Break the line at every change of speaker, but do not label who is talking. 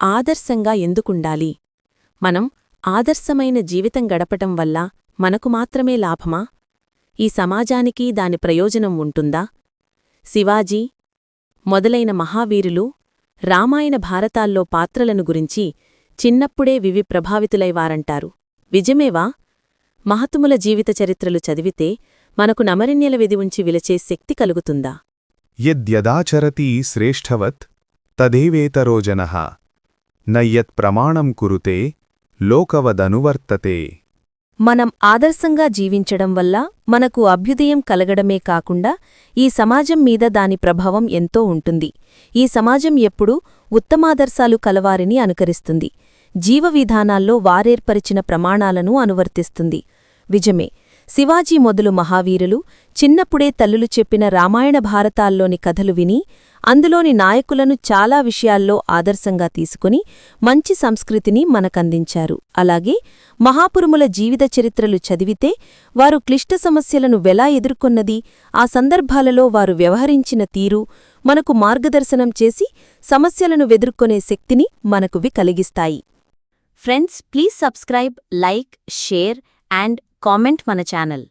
ఆదర్శంగా ఎందుకుండాలి? మనం ఆదర్శమైన జీవితం గడపటం వల్ల మనకు మాత్రమే లాభమా? ఈ సమాజానికి దాని ప్రయోజనం ఉంటుందా? శివాజీ మొదలైన మహావీరులు రామాయణ భారతాల్లో పాత్రలను గురించి చిన్నప్పుడే వివి ప్రభావితులైవారంటారు. విజమేవా మహతుముల జీవిత చరిత్రలు చదివితే మనకు నమరిన్యల విధి ఉంచి విలచే శక్తి కలుగుతుందా?
యద్యదాచరతి శ్రేష్ఠవత్ తదేవేతరోజన నయ్యత్ ప్రమాణం కురుతే లోకవదనువర్తతే
మనం ఆదర్శంగా జీవించడం వల్ల మనకు అభ్యుదయం కలగడమే కాకుండా ఈ సమాజం మీద దాని ప్రభావం ఎంతో ఉంటుంది. ఈ సమాజం ఎప్పుడూ ఉత్తమాదర్శాలు కలవారిని అనుకరిస్తుంది. జీవ విధానాల్లో వారేర్పరిచిన ప్రమాణాలను అనువర్తిస్తుంది. విజమే శివాజీ మొదలు మహావీరులు చిన్నప్పుడే తల్లులు చెప్పిన రామాయణ భారతాల్లోని కథలు విని అందులోని నాయకులను చాలా విషయాల్లో ఆదర్శంగా తీసుకుని మంచి సంస్కృతిని మనకందించారు. అలాగే మహాపురుముల జీవిత చరిత్రలు చదివితే వారు క్లిష్ట సమస్యలను వెలా ఎదుర్కొన్నది ఆ సందర్భాలలో వారు వ్యవహరించిన తీరు మనకు మార్గదర్శనం చేసి సమస్యలను వెదుర్కొనే శక్తిని మనకువి కలిగిస్తాయి.
Friends please subscribe like share and comment మన ఛానల్.